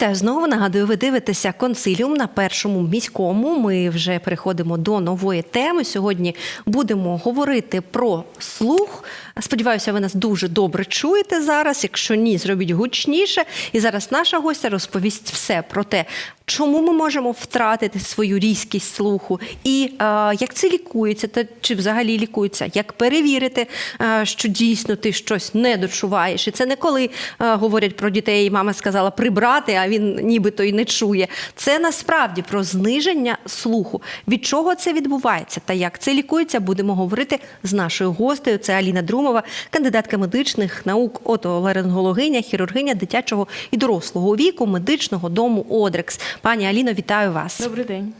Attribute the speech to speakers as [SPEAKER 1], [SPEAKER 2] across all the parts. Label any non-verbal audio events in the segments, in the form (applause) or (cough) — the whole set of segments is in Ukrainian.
[SPEAKER 1] Вітаю знову. Нагадую, ви дивитеся консиліум на першому міському. Ми вже переходимо до нової теми. Сьогодні будемо говорити про слух. Сподіваюся, ви нас дуже добре чуєте зараз. Якщо ні, зробіть гучніше. І зараз наша гостя розповість все про те, чому ми можемо втратити свою різкість слуху, і е, як це лікується, та чи взагалі лікується, як перевірити, е, що дійсно ти щось не дочуваєш. І це не коли е, говорять про дітей, мама сказала прибрати, а він нібито і не чує. Це насправді про зниження слуху. Від чого це відбувається та як це лікується, будемо говорити з нашою гостею. Це Аліна Друмова, кандидатка медичних наук, отоларингологиня, хірургиня дитячого і дорослого віку медичного дому Одрекс. Пані Аліно, вітаю вас.
[SPEAKER 2] Добрий день.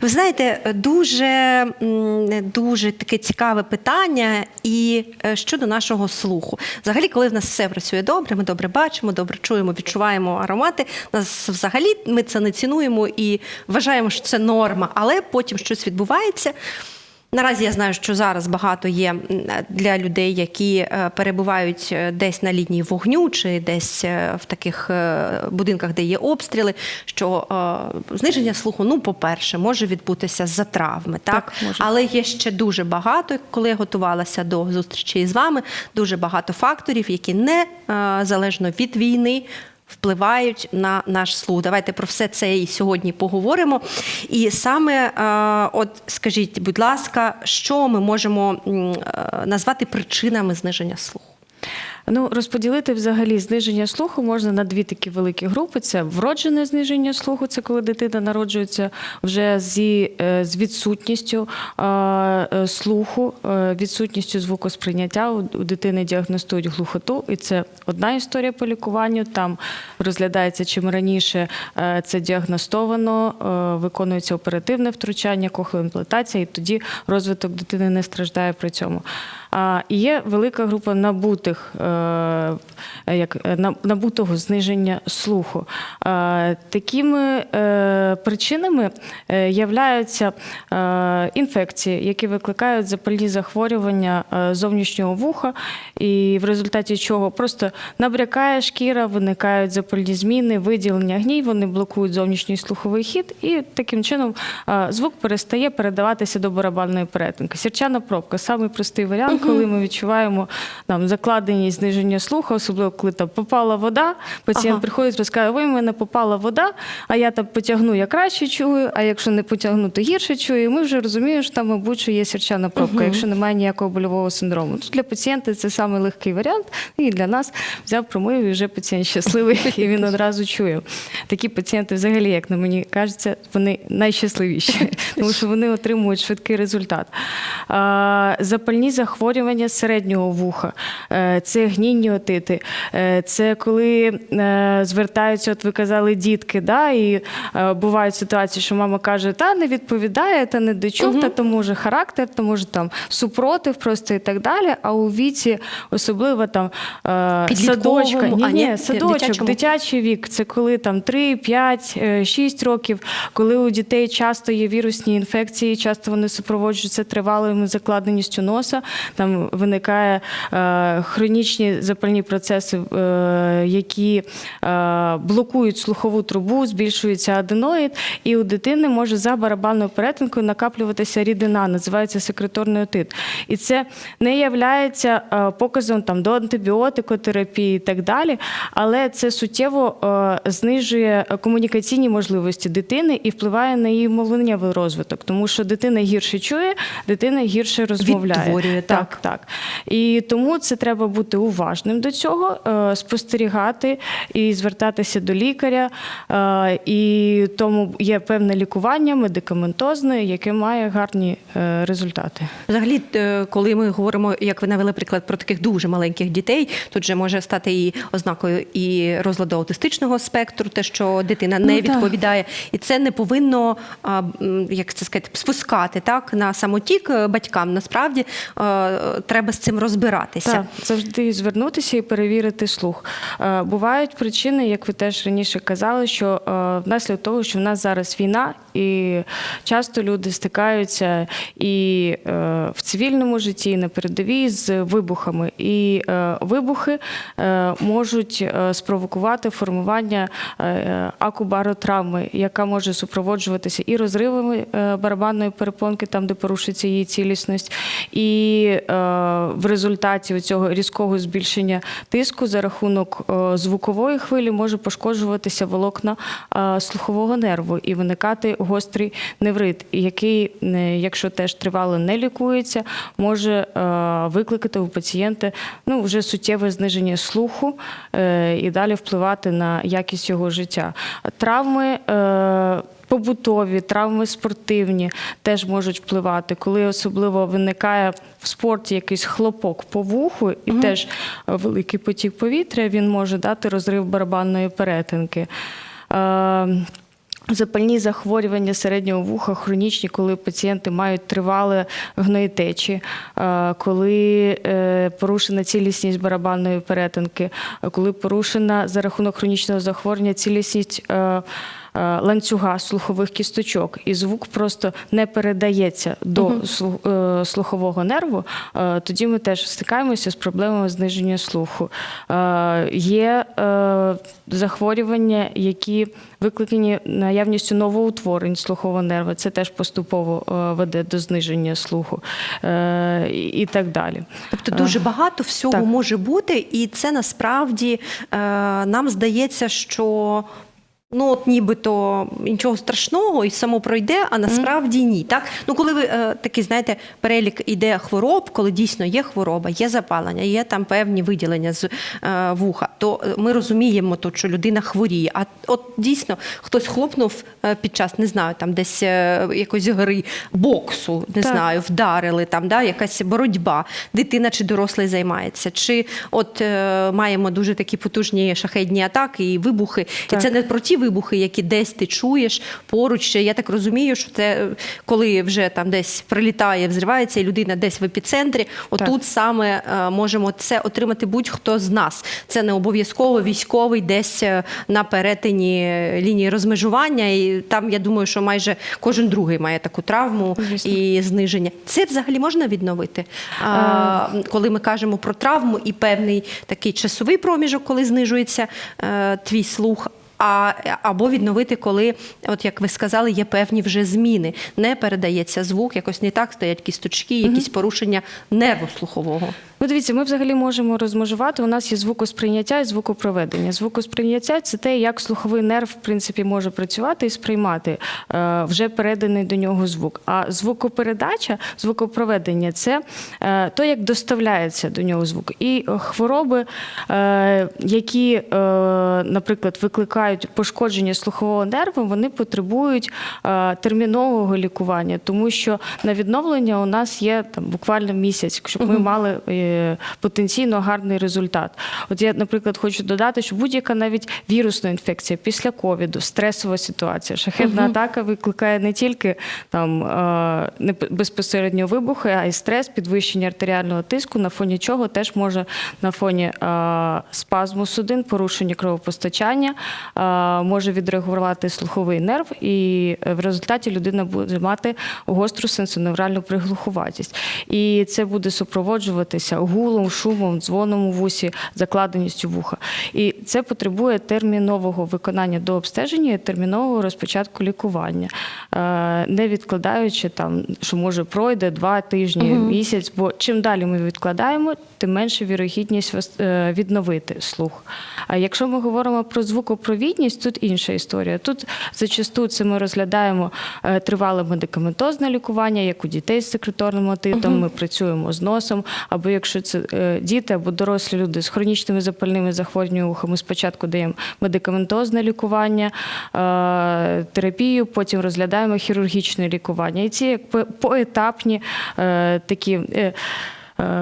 [SPEAKER 1] Ви знаєте, дуже, дуже таке цікаве питання і е, щодо нашого слуху. Взагалі, коли в нас все працює добре, ми добре бачимо, добре чуємо, відчуваємо аромати. Нас взагалі ми це не цінуємо і вважаємо, що це норма, але потім щось відбувається. Наразі я знаю, що зараз багато є для людей, які е, перебувають е, десь на лінії вогню чи десь е, в таких будинках, де є обстріли. Що зниження слуху, ну, по-перше, може відбутися за травми, так,
[SPEAKER 2] Так,
[SPEAKER 1] але є ще дуже багато, коли я готувалася до зустрічі з вами, дуже багато факторів, які не залежно від війни. Впливають на наш слух. Давайте про все це і сьогодні поговоримо. І саме, е, от скажіть, будь ласка, що ми можемо е, назвати причинами зниження слуху?
[SPEAKER 2] Ну, розподілити взагалі зниження слуху можна на дві такі великі групи: це вроджене зниження слуху, це коли дитина народжується вже зі, е, з відсутністю е, е, слуху, відсутністю звукосприйняття. У, дитини діагностують глухоту, і це одна історія по лікуванню. Там розглядається чим раніше це діагностовано, виконується оперативне втручання, кохлеоімплантація, і тоді розвиток дитини не страждає при цьому. А є велика група набутих, е, як е, на- набутого зниження слуху. Е, Такими причинами являються інфекції, які викликають запальні захворювання зовнішнього вуха, і в результаті чого просто набрякає шкіра, виникають запальні зміни, виділення гній, вони блокують зовнішній слуховий хід, і таким чином звук перестає передаватися до барабанної перетинки. Сірчана пробка самий простий варіант, коли ми відчуваємо там закладеність зниження слуху, особливо коли там попала вода. Пацієнт
[SPEAKER 1] Ага.
[SPEAKER 2] приходить, розкаже, ой, в мене попала вода, а я там потягну, я краще чую, а якщо не потягну, то гірше чую. І ми вже розуміємо, що там, мабуть, що є сірчана пробка, якщо немає ніякого больового синдрому. Тут для пацієнта це самий легкий варіант, і для нас взяв промив, і вже пацієнт щасливий, (laughs) і він одразу чує. Такі пацієнти, взагалі, як на мені кажеться, вони найщасливіші, (laughs) тому що вони отримують швидкий результат. Запальні захворювання середнього вуха, е, це гнінні отити, е, це коли е, звертаються, от ви казали, дітки, да, і бувають ситуації, що мама каже, та не відповідає, та не дочув, та то може характер, то може там супротив просто і так далі. А у віці особливо там садочка, ні,
[SPEAKER 1] а, ні,
[SPEAKER 2] ні, садочок,
[SPEAKER 1] дитячому?
[SPEAKER 2] дитячий вік, це коли там 3, 5, 6 років, коли у дітей часто є вірусні інфекції, часто вони супроводжуються тривалою закладеністю носа, там виникає е, хронічні запальні процеси, е, які е, блокують слухову трубу, збільшується аденоїд, і у дитини може за барабанною перетинкою накаплюватися рідина, називається секреторний отит. І це не являється показом там, до антибіотикотерапії і так далі, але це суттєво е, знижує комунікаційні можливості дитини і впливає на її мовленнєвий розвиток, тому що дитина гірше чує, дитина гірше розмовляє.
[SPEAKER 1] Відтворює, так.
[SPEAKER 2] так. І тому це треба бути уважним до цього, е, спостерігати і звертатися до лікаря. Е, І тому є певне лікування медикаментозне, яке має гарні е, результати.
[SPEAKER 1] Взагалі, коли ми говоримо, як ви навели приклад про таких дуже маленьких дітей, тут же може стати і ознакою і розладу аутистичного спектру, те, що дитина не
[SPEAKER 2] Ну, так.
[SPEAKER 1] відповідає, і це не повинно як це сказати, спускати так на самотік батькам. Насправді треба з цим розбиратися.
[SPEAKER 2] Так, завжди звернутися і перевірити слух. Е, Бувають причини, як ви теж раніше казали, що е, внаслідок того, що в нас зараз війна І часто люди стикаються і е, в цивільному житті, і на передовій з вибухами. І вибухи можуть спровокувати формування акубаротравми, яка може супроводжуватися і розривами барабанної перепонки, там де порушиться її цілісність, і в результаті цього різкого збільшення тиску за рахунок е, звукової хвилі може пошкоджуватися волокна е, слухового нерву і виникати гострий неврит, який, е, якщо теж тривало не лікується, може е, викликати у пацієнта ну, вже суттєве зниження слуху е, і далі впливати на якість його життя. Травми. Побутові травми спортивні теж можуть впливати, коли особливо виникає в спорті якийсь хлопок по вуху, і теж е, великий потік повітря він може дати розрив барабанної перетинки. Е, Запальні захворювання середнього вуха хронічні, коли пацієнти мають тривале гноєтечі, е, коли порушена цілісність барабанної перетинки, коли порушена за рахунок хронічного захворювання цілісність. Е, Ланцюга слухових кісточок, і звук просто не передається до е, слухового нерву. е, Тоді ми теж стикаємося з проблемами зниження слуху. Є захворювання, які викликані наявністю новоутворень слухового нерва. Це теж поступово веде до зниження слуху і так далі.
[SPEAKER 1] Тобто дуже багато всього
[SPEAKER 2] так.
[SPEAKER 1] може бути, і це насправді нам здається, що. Ну, от нібито нічого страшного і само пройде, а насправді ні. Так? Ну, коли ви е, такий, знаєте, перелік іде хвороб, коли дійсно є хвороба, є запалення, є там певні виділення з е, вуха, то е, ми розуміємо, то, що людина хворіє. А от дійсно хтось хлопнув е, під час, не знаю, там десь е, якоїсь гри боксу, не
[SPEAKER 2] Так.
[SPEAKER 1] знаю, вдарили, там, да, якась боротьба, дитина чи дорослий займається. Чи от е, маємо дуже такі потужні шахедні атаки і вибухи.
[SPEAKER 2] Так.
[SPEAKER 1] І це не про ті вибухи, які десь ти чуєш поруч. Я так розумію, що це е, коли вже там десь прилітає, взривається, і людина десь в епіцентрі. Отут саме е, можемо це отримати будь-хто з нас. Це не обов'язково військовий десь е, на перетині лінії розмежування. І там я думаю, що майже кожен другий має таку травму
[SPEAKER 2] Звісно.
[SPEAKER 1] і зниження. Це взагалі можна відновити? А, коли ми кажемо про травму і певний такий часовий проміжок, коли знижується твій слух. А, або відновити, коли, от як ви сказали, є певні вже зміни. Не передається звук, якось не так стоять кісточки, якісь порушення нерву слухового.
[SPEAKER 2] Ну, дивіться, ми взагалі можемо розмежувати. У нас є звукосприйняття і звукопроведення. Звукосприйняття це те, як слуховий нерв в принципі може працювати і сприймати е, вже переданий до нього звук. А звукопередача, звукопроведення це е, то, як доставляється до нього звук. І хвороби, е, які, наприклад, викликають пошкодження слухового нерву, вони потребують термінового лікування, тому що на відновлення у нас є там буквально місяць, щоб ми мали потенційно гарний результат. От я, наприклад, хочу додати, що будь-яка навіть вірусна інфекція після ковіду, стресова ситуація, шахетна атака викликає не тільки там е, не безпосередньо вибухи, а й стрес, підвищення артеріального тиску, на фоні чого теж може на фоні е, спазму судин, порушення кровопостачання, е, може відреагувати слуховий нерв, і в результаті людина буде мати гостру сенсоневральну приглухуватість. І це буде супроводжуватися гулом, шумом, дзвоном у вусі, закладеністю вуха. І це потребує термінового виконання до обстеження і термінового розпочатку лікування, е, не відкладаючи там, що може пройде два тижні, місяць. Бо чим далі ми відкладаємо, тим менше вірогідність е, відновити слух. А якщо ми говоримо про звукопровідність, тут інша історія. Тут зачасту це ми розглядаємо е, тривале медикаментозне лікування, як у дітей з секреторним отитом. Ми працюємо з носом, або якщо це е, діти або дорослі люди з хронічними запальними захворюваннями спочатку даємо медикаментозне лікування, е, терапію, потім розглядаємо хірургічне лікування. І ці як поетапні е, такі.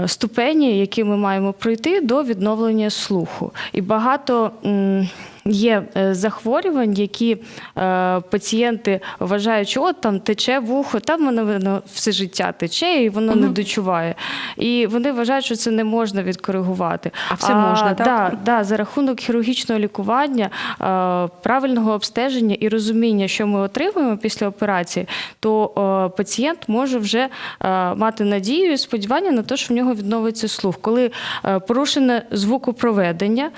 [SPEAKER 2] Ступені, які ми маємо пройти до відновлення слуху, і багато м, Є е, захворювань, які е, пацієнти вважають, що от там тече вухо, там воно, воно все життя тече і воно не дочуває. І вони вважають, що це не можна відкоригувати.
[SPEAKER 1] А все можна, так?
[SPEAKER 2] Да, да, за рахунок хірургічного лікування, е, правильного обстеження і розуміння, що ми отримуємо після операції, то пацієнт може вже мати надію і сподівання на те, що в нього відновиться слух. Коли порушене звукопроведення,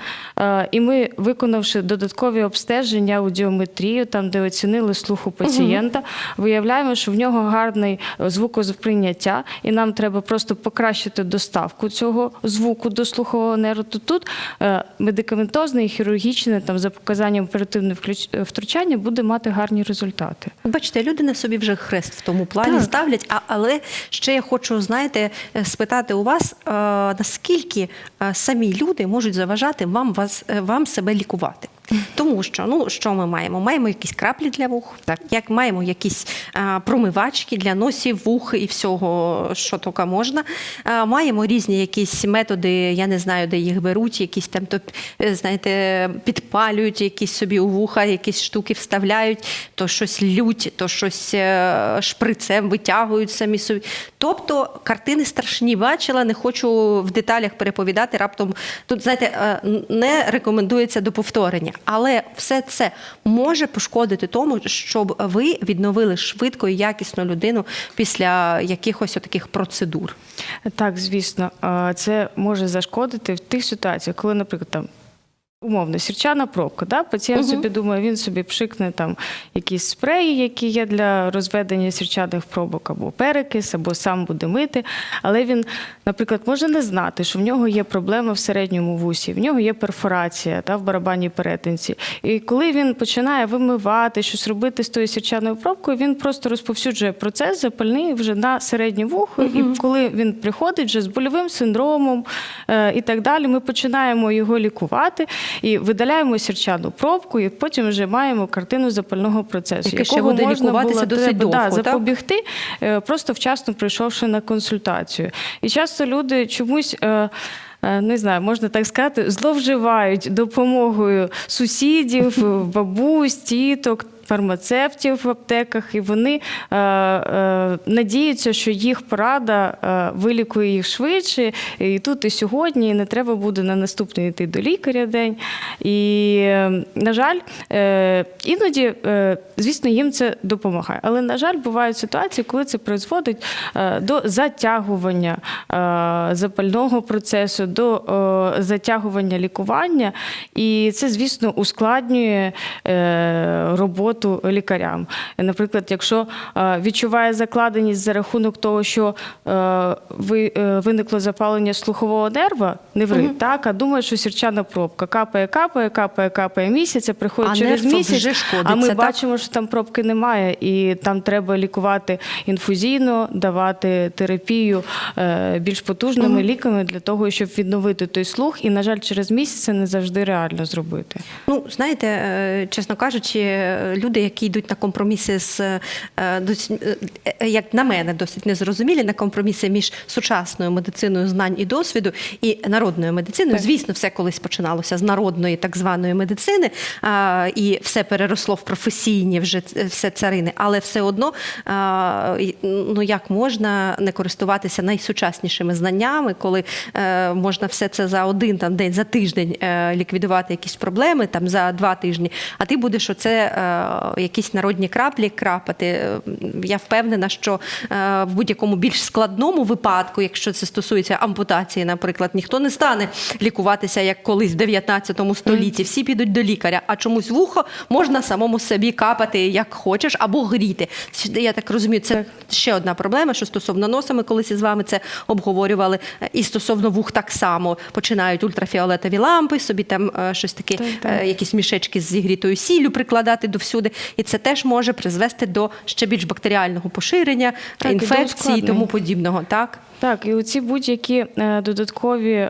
[SPEAKER 2] і ми, виконавши додаткові обстеження, аудіометрію, там де оцінили слух у пацієнта, виявляємо, що в нього гарний е, звукосприйняття, і нам треба просто покращити доставку цього звуку до слухового нерву. То тут е, медикаментозне і хірургічне, там за показанням оперативне включ- втручання буде мати гарні результати.
[SPEAKER 1] Бачите, люди на собі вже хрест в тому плані
[SPEAKER 2] Так.
[SPEAKER 1] ставлять. А але ще я хочу, знаєте, е, спитати у вас, е, наскільки е, самі люди можуть заважати вам вас е, вам себе лікувати. 때. Тому що ну що ми маємо? Маємо якісь краплі для вух, так як маємо якісь а, промивачки для носів, вух і всього, що тільки можна. А, маємо різні якісь методи, я не знаю, де їх беруть, якісь там то е, знаєте, підпалюють якісь собі у вуха, якісь штуки вставляють, то щось лють, то щось е, шприцем витягують самі собі. Тобто картини страшні бачила, не хочу в деталях переповідати. Раптом тут, знаєте, е, не рекомендується до повторення, але все це може пошкодити тому, щоб ви відновили швидко і якісно людину після якихось таких процедур.
[SPEAKER 2] Так, звісно, це може зашкодити в тих ситуаціях, коли, наприклад, там. Умовно, сірчана пробка. Да? Пацієнт
[SPEAKER 1] Мгм.
[SPEAKER 2] собі думає, він собі пшикне там якісь спреї, які є для розведення сірчаних пробок, або перекис, або сам буде мити. Але він, наприклад, може не знати, що в нього є проблема в середньому вусі, в нього є перфорація та, в барабанній перетинці. І коли він починає вимивати, щось робити з тою сірчаною пробкою, він просто розповсюджує процес запальний вже на середнє вухо. І коли він приходить вже з больовим синдромом е, і так далі, ми починаємо його лікувати і видаляємо сірчану пробку, і потім вже маємо картину запального процесу,
[SPEAKER 1] Яке ще
[SPEAKER 2] якого
[SPEAKER 1] буде
[SPEAKER 2] можна
[SPEAKER 1] лікуватися
[SPEAKER 2] було
[SPEAKER 1] досить
[SPEAKER 2] треба,
[SPEAKER 1] довго,
[SPEAKER 2] да,
[SPEAKER 1] так?
[SPEAKER 2] запобігти, е, просто вчасно прийшовши на консультацію. І часто люди чомусь. е, е, Не знаю, можна так сказати, зловживають допомогою сусідів, (laughs) бабусь, тіток, фармацевтів в аптеках, і вони е, е, надіються, що їх порада е, вилікує їх швидше, і тут, і сьогодні, і не треба буде на наступний йти до лікаря день. І, е, на жаль, е, іноді, е, звісно, їм це допомагає. Але, на жаль, бувають ситуації, коли це призводить е, до затягування е, запального процесу, до е, затягування лікування. І це, звісно, ускладнює е, роботу лікарям. Наприклад, якщо е, відчуває закладеність за рахунок того, що е, е, виникло запалення слухового нерва, не врит, так, а думає, що сірчана пробка капає, капає, капає, капає місяць, а приходить
[SPEAKER 1] А
[SPEAKER 2] через місяць,
[SPEAKER 1] вже
[SPEAKER 2] а ми
[SPEAKER 1] так?
[SPEAKER 2] бачимо, що там пробки немає, і там треба лікувати інфузійно, давати терапію більш потужними ліками для того, щоб відновити той слух. І, на жаль, через місяць це не завжди реально зробити.
[SPEAKER 1] Ну, знаєте, чесно кажучи, е, люди, які йдуть на компроміси з е, е, е, як на мене, досить незрозумілі на компроміси між сучасною медициною знань і досвіду і народною медициною.
[SPEAKER 2] Так.
[SPEAKER 1] Звісно, все колись починалося з народної так званої медицини, і все переросло в професійні вже все царини, але все одно ну як можна не користуватися найсучаснішими знаннями, коли е, можна все це за один там день, за тиждень е, ліквідувати якісь проблеми, там за два тижні. А ти будеш оце е, якісь народні краплі крапати. Е, Я впевнена, що е, в будь-якому більш складному випадку, якщо це стосується ампутації, наприклад, ніхто не стане лікуватися як колись в 19 столітті. Всі підуть до лікаря, а чомусь вухо можна самому собі капати як хочеш або гріти. Я так розумію, це ще одна проблема, що стосовно носа, ми колись із вами це обговорювали. І стосовно вух так само починають ультрафіолетові лампи, собі там е, щось таке,
[SPEAKER 2] Так, так.
[SPEAKER 1] е, якісь мішечки з зігрітою сіллю прикладати до всюди. І це теж може призвести до ще більш бактеріального поширення,
[SPEAKER 2] Так, і
[SPEAKER 1] інфекції і тому подібного. Так?
[SPEAKER 2] Так, і оці будь-які е, додаткові е,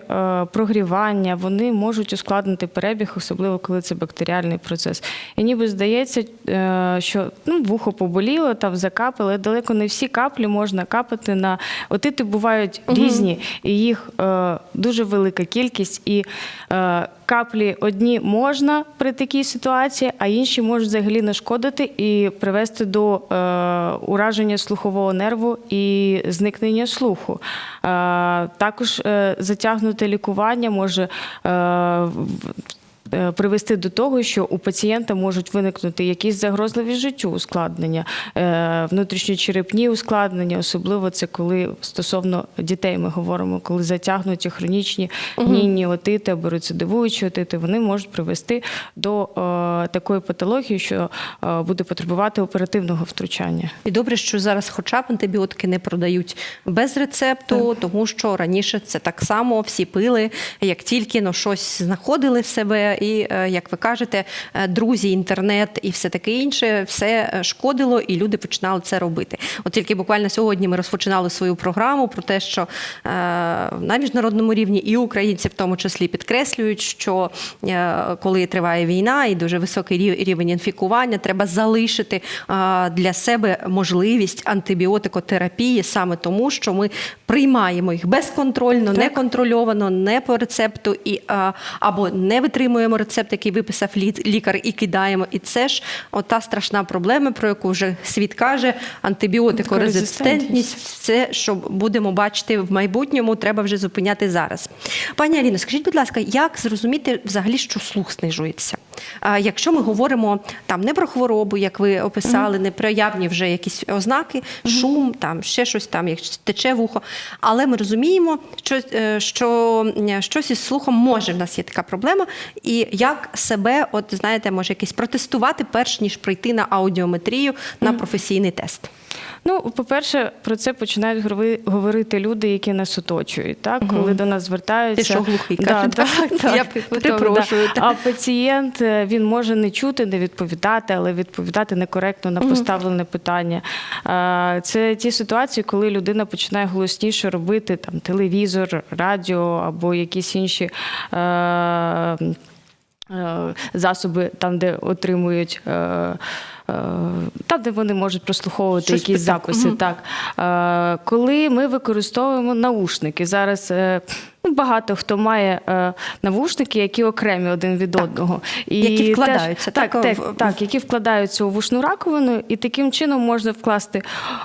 [SPEAKER 2] прогрівання вони можуть ускладнити перебіг, особливо коли це бактеріальний процес. І ніби здається, е, що ну, вухо поболіло, там закапали, але далеко не всі каплі можна капати на отити бувають різні, і їх дуже велика кількість, і е, каплі одні можна при такій ситуації, а інші можуть взагалі нашкодити і привести до е, ураження слухового нерву і зникнення слуху. Е, також е, затягнуте лікування може. Е, Привести до того, що у пацієнта можуть виникнути якісь загрозливі життю ускладнення, е, внутрішньочерепні ускладнення, особливо це коли стосовно дітей ми говоримо, коли затягнуті хронічні гнійні отити або рецидивуючі отити, вони можуть привести до е, такої патології, що е, буде потребувати оперативного втручання.
[SPEAKER 1] І добре, що зараз хоча б антибіотики не продають без рецепту, тому що раніше це так само всі пили, як тільки ну, щось знаходили в себе, і е, як ви кажете, е, друзі, інтернет і все таке інше, все е, шкодило, і люди починали це робити. От тільки буквально сьогодні ми розпочинали свою програму про те, що на міжнародному рівні і українці в тому числі підкреслюють, що коли триває війна і дуже високий рівень інфікування, треба залишити для себе можливість антибіотикотерапії саме тому, що ми приймаємо їх безконтрольно, неконтрольовано, не по рецепту, і або не витримуємо рецепт, який виписав лікар, і кидаємо. І це ж ота страшна проблема, про яку вже світ каже: антибіотикорезистентність. Це що будемо бачити в майбутньому, треба вже зупиняти зараз. Пані Аліно, скажіть, будь ласка, як зрозуміти взагалі, що слух знижується? Якщо ми говоримо там не про хворобу, як ви описали, не про явні вже якісь ознаки, шум, там ще щось там, як тече вухо, але ми розуміємо, що, е, що е, щось із слухом може в нас є така проблема, і як себе, от знаєте, може якесь протестувати, перш ніж прийти на аудіометрію на професійний тест.
[SPEAKER 2] Ну, по-перше, про це починають говорити люди, які нас оточують. Так, коли до нас звертаються.
[SPEAKER 1] Ти що, глухий,
[SPEAKER 2] Да, так, (laughs)
[SPEAKER 1] так,
[SPEAKER 2] так,
[SPEAKER 1] я
[SPEAKER 2] готові,
[SPEAKER 1] перепрошую,
[SPEAKER 2] да. А пацієнт е, він може не чути, не відповідати, але відповідати некоректно на поставлене питання. Це ті ситуації, коли людина починає голосніше робити там телевізор, радіо або якісь інші. е, е, Засоби там, де отримують, там, де вони можуть прослуховувати
[SPEAKER 1] Щось
[SPEAKER 2] якісь
[SPEAKER 1] питати.
[SPEAKER 2] записи.
[SPEAKER 1] Мгм.
[SPEAKER 2] Так. Е, Коли ми використовуємо наушники, зараз е, ну, багато хто має е, навушники, які окремі один від одного. І
[SPEAKER 1] Які вкладаються,
[SPEAKER 2] так,
[SPEAKER 1] так,
[SPEAKER 2] так,
[SPEAKER 1] в-
[SPEAKER 2] так, які вкладаються у вушну раковину, і таким чином можна вкласти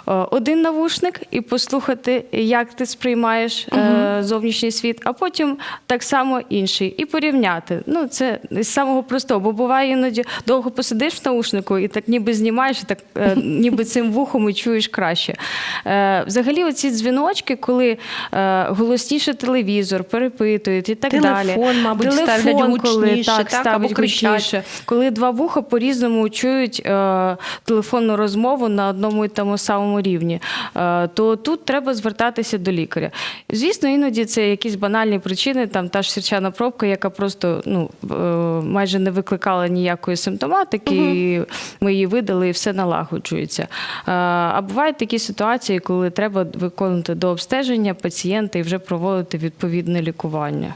[SPEAKER 2] е, один навушник і послухати, як ти сприймаєш е, зовнішній світ, а потім так само інший, і порівняти. Ну, це з самого простого, бо буває іноді довго посидиш в наушнику і так ніби знімаєш, так е, ніби цим вухом і чуєш краще. Е, взагалі, оці дзвіночки, коли е, голосніше телевізор, перепитують і так далі.
[SPEAKER 1] Телефон, мабуть, ставлять
[SPEAKER 2] Телефон, коли
[SPEAKER 1] гучніше,
[SPEAKER 2] так,
[SPEAKER 1] так,
[SPEAKER 2] ставлять
[SPEAKER 1] або
[SPEAKER 2] гучніше. Коли два вуха по-різному чують е, телефонну розмову на одному і тому самому рівні, е, то тут треба звертатися до лікаря. Звісно, іноді це якісь банальні причини, там та ж сірчана пробка, яка просто ну, е, майже не викликала ніякої симптоматики, і ми її видали, і все налагоджується. А бувають такі ситуації, коли треба виконувати до обстеження пацієнта і вже проводити відповідне лікування.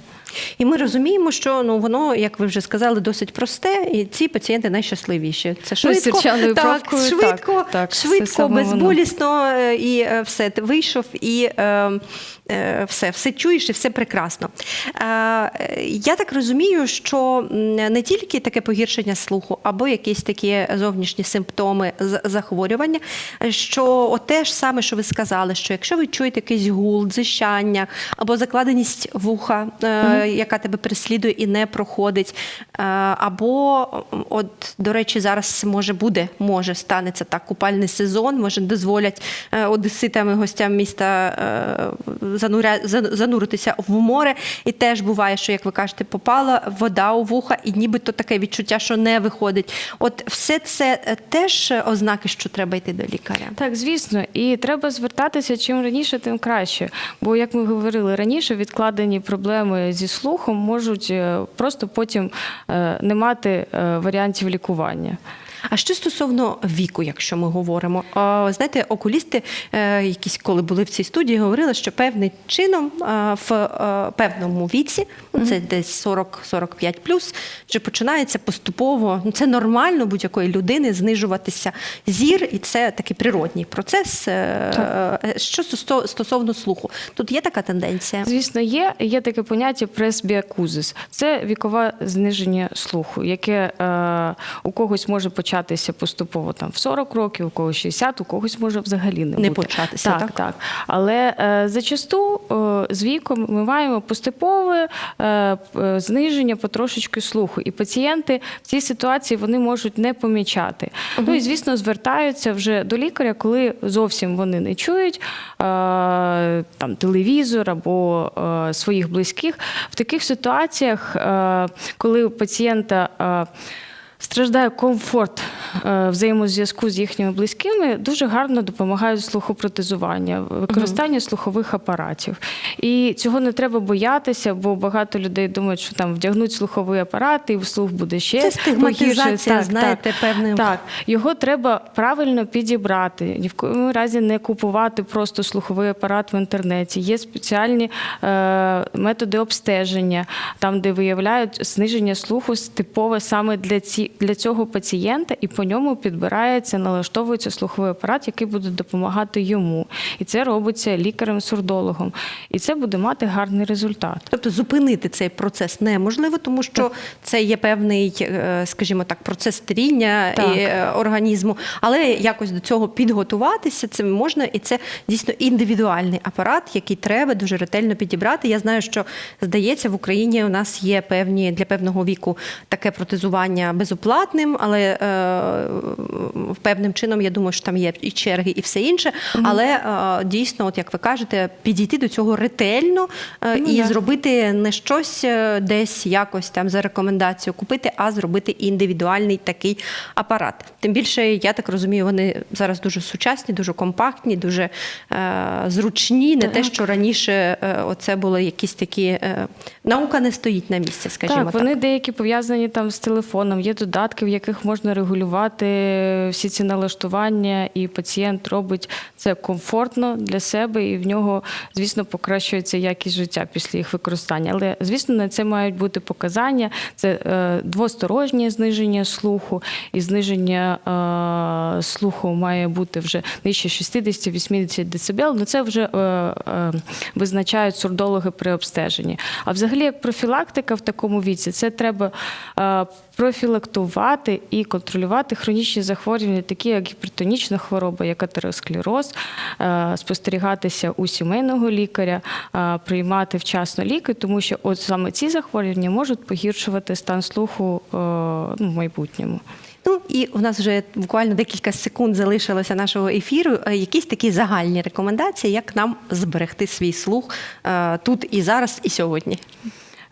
[SPEAKER 1] І ми розуміємо, що ну воно, як ви вже сказали, досить просте, і ці пацієнти найщасливіші. Це
[SPEAKER 2] Ну,
[SPEAKER 1] швидко,
[SPEAKER 2] сірчаною
[SPEAKER 1] так,
[SPEAKER 2] пробкою,
[SPEAKER 1] швидко,
[SPEAKER 2] так, так,
[SPEAKER 1] швидко, безболісно, е, і е, все ти вийшов, і е, все, все чуєш, і все прекрасно. Е, е, я так розумію, що не тільки таке погіршення слуху, або якісь такі зовнішні симптоми захворювання, що те ж саме, що ви сказали, що якщо ви чуєте якийсь гул, дзищання або закладеність вуха, е, яка тебе переслідує і не проходить, е, або, от, до речі, зараз може буде, може станеться так, купальний сезон, може дозволять е, одеситам і гостям міста е, зануря, зануритися в море. І теж буває, що, як ви кажете, попала вода у вуха, і нібито таке відчуття, що не виходить. От все це е, теж ознаки, що треба йти до лікаря.
[SPEAKER 2] Так, звісно, і треба звертатися чим раніше, тим краще. Бо, як ми говорили раніше, відкладені проблеми зі слухом можуть е, просто потім е, не мати е, варіантів лікування.
[SPEAKER 1] А що стосовно віку, якщо ми говоримо, знаєте, окулісти, е, якісь коли були в цій студії, говорили, що певним чином е, в е, певному віці, ну, це десь 40-45 плюс, вже починається поступово. Ну це нормально будь-якої людини знижуватися зір, і це такий природній процес. Е, е, Що стосовно слуху, тут є така тенденція.
[SPEAKER 2] Звісно, є. Є таке поняття пресбіакузис. Це вікове зниження слуху, яке е, у когось може початися поступово там в 40 років, у когось 60, у когось може взагалі не,
[SPEAKER 1] Не
[SPEAKER 2] бути.
[SPEAKER 1] початися,
[SPEAKER 2] Так,
[SPEAKER 1] так?
[SPEAKER 2] так. Але е, зачасту е, з віком ми маємо поступове е, п- зниження потрошечки слуху. І пацієнти в цій ситуації вони можуть не помічати. Ну і звісно, звертаються вже до лікаря, коли зовсім вони не чують е, там телевізор або е, своїх близьких. В таких ситуаціях, е, коли у пацієнта е, Страждає комфорт е, взаємозв'язку з їхніми близькими, дуже гарно допомагають слухопротезування, використання слухових апаратів. І цього не треба боятися, бо багато людей думають, що там вдягнуть слуховий апарат, і слух буде ще
[SPEAKER 1] Це стигматизація.
[SPEAKER 2] Так,
[SPEAKER 1] знаєте,
[SPEAKER 2] так,
[SPEAKER 1] певним-
[SPEAKER 2] Так, його треба правильно підібрати. Ні в коєму разі не купувати просто слуховий апарат в інтернеті. Є спеціальні е, методи обстеження, там, де виявляють зниження слуху типове саме для, ці, для цього пацієнта, і по ньому підбирається, налаштовується слуховий апарат, який буде допомагати йому. І це робиться лікарем-сурдологом. І це буде мати гарний результат.
[SPEAKER 1] Тобто зупинити цей процес неможливо, тому що це є певний, е, скажімо так, процес старіння
[SPEAKER 2] Так.
[SPEAKER 1] і, е, організму, але якось до цього підготуватися це можна, і це дійсно індивідуальний апарат, який треба дуже ретельно підібрати. Я знаю, що здається, в Україні у нас є певні для певного віку таке протезування безоплатним, але е, певним чином я думаю, що там є і черги, і все інше. Але е, дійсно, от як ви кажете, підійти до цього ретельно е,
[SPEAKER 2] Ну,
[SPEAKER 1] і
[SPEAKER 2] да.
[SPEAKER 1] зробити не щось е, десь якось там за рекомендацією купити, а зробити індивідуальний такий апарат. Тим більше, я так розумію, вони зараз дуже сучасні, дуже компактні, дуже е, зручні. Не
[SPEAKER 2] Так.
[SPEAKER 1] те, що раніше е, оце були якісь такі е, наука не стоїть на місці, скажімо
[SPEAKER 2] так,
[SPEAKER 1] так.
[SPEAKER 2] вони деякі пов'язані там з телефоном. Є додатки, в яких можна регулювати всі ці налаштування, і пацієнт робить це комфортно для себе, і в нього, звісно, покращується якість життя після їх використання. Але звісно, на це мають бути показання. Це е, двостороннє зниження слуху, і зниження е, слуху має бути вже нижче 60-80 дБ. Ну це вже е, визначають сурдологи при обстеженні. А взагалі, як профілактика в такому віці, це треба профілактувати і контролювати хронічні захворювання, такі як гіпертонічна хвороба, як атеросклероз, е, спостерігатися у сімейного лікаря, е, приймати вчасно ліки, тому що от саме ці захворювання можуть погіршувати стан слуху е, ну, в майбутньому.
[SPEAKER 1] Ну і у нас вже буквально декілька секунд залишилося нашого ефіру. Якісь такі загальні рекомендації, як нам зберегти свій слух тут і зараз, і сьогодні.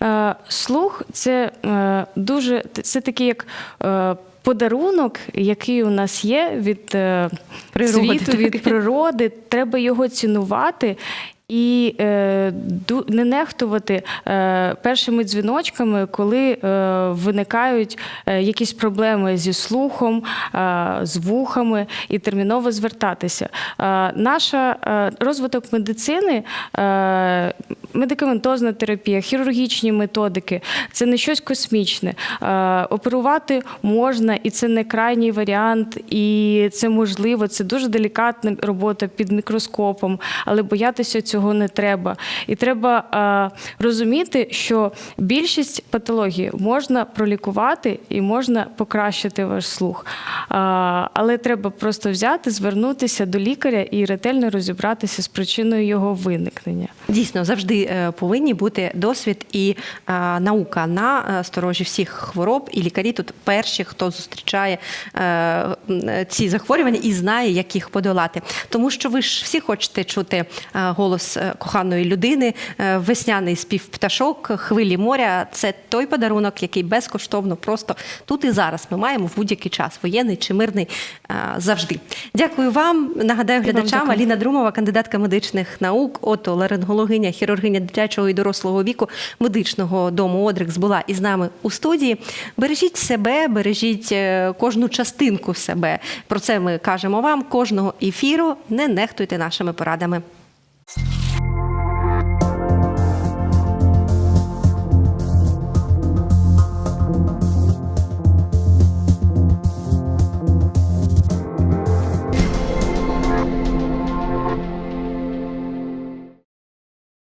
[SPEAKER 2] Е, Слух це е, дуже це такий як. е, Подарунок, який у нас є від
[SPEAKER 1] Природи,
[SPEAKER 2] світу, від природи, треба його цінувати і е, не нехтувати е, першими дзвіночками, коли е, виникають якісь проблеми зі слухом, е, з вухами, і терміново звертатися. Е, наша е, розвиток медицини, е, медикаментозна терапія, хірургічні методики це не щось космічне. Е, Оперувати можна, і це не крайній варіант, і це можливо. Це дуже делікатна робота під мікроскопом, але боятися цього не треба. І треба е, розуміти, що більшість патологій можна пролікувати і можна покращити ваш слух. Е, але треба просто взяти, звернутися до лікаря і ретельно розібратися з причиною його виникнення.
[SPEAKER 1] Дійсно, завжди повинні бути досвід і е, наука на е, сторожі всіх хвороб, і лікарі тут перші, хто зустрічає е, ці захворювання і знає, як їх подолати. Тому що ви ж всі хочете чути е, голос е, коханої людини, е, весняний спів пташок, хвилі моря. Це той подарунок, який безкоштовно просто тут і зараз ми маємо в будь-який час, воєнний чи мирний, е, завжди. Дякую вам. Нагадаю глядачам. Аліна Друмова, кандидатка медичних наук, отоларингологог, офтальмологиня, хірургиня дитячого і дорослого віку медичного дому Одрикс була із нами у студії. Бережіть себе, бережіть е, кожну частинку себе. Про це ми кажемо вам кожного ефіру. Не нехтуйте нашими порадами.